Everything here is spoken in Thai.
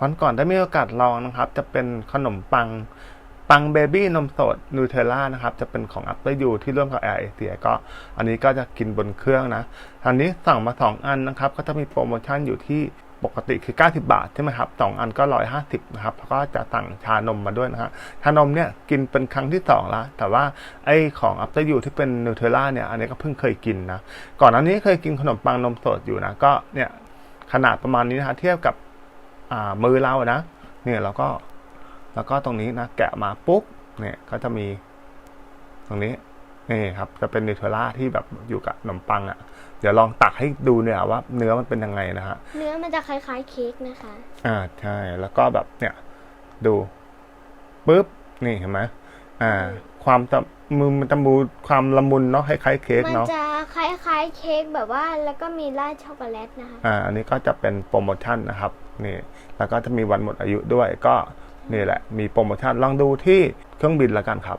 วันก่อนได้มีโอกาสลองนะครับ จะเป็นขนมปังปังเบบี้นมสดนูเทลล่านะครับ จะเป็นของ After You ที่ร่วมกับ Air Asia ก็ อันนี้ก็จะกินบนเครื่องนะอันนี้สั่งมา 2 อันนะครับ ก็จะมีโปรโมชั่นอยู่ที่ปกติคือ 90 บาทใช่ไหมครับสองอันก็ 150 นะครับแล้วก็จะสั่งชานมมาด้วยนะฮะชานมเนี่ยกินเป็นครั้งที่ 2 แล้ว แต่ว่าไอ้ของ After You ที่เป็นนูเทลล่าเนี่ย อันนี้ก็เพิ่งเคยกินนะ ก่อนอันนี้เคยกินขนมปังนมสดอยู่นะ ก็เนี่ยขนาดประมาณนี้นะฮะเทียบกับ มือเรานะเนี่ยเราก็แล้วก็ตรงนี้นะแกะมาปุ๊บเนี่ยก็จะมีตรงนี้นี่ครับจะเป็นนิวเทลล่าที่แบบอยู่กับขนมปังอะ่ะ เดี๋ยวลองตักให้ดูเนี่ยว่าเนื้อมันเป็นยังไงนะฮะเนื้อมันจะคล้ายๆเค้กนะคะ อ่าใช่แล้วก็แบบเนี่ย ดูปุ๊บนี่เห็นไหมอ่า ความจะมือมันจะมูความละมุนเนาะคล้ายๆเค้กมันเนาะจะ คล้ายๆเค้กแบบว่าแล้วก็มีราดช็อกโกแลตนะคะอ่าอันนี้ก็จะเป็นโปรโมชั่นนะครับนี่แล้วก็จะมีวันหมดอายุด้วยก็นี่แหละมีโปรโมชั่นลองดูที่เครื่องบินละกันครับ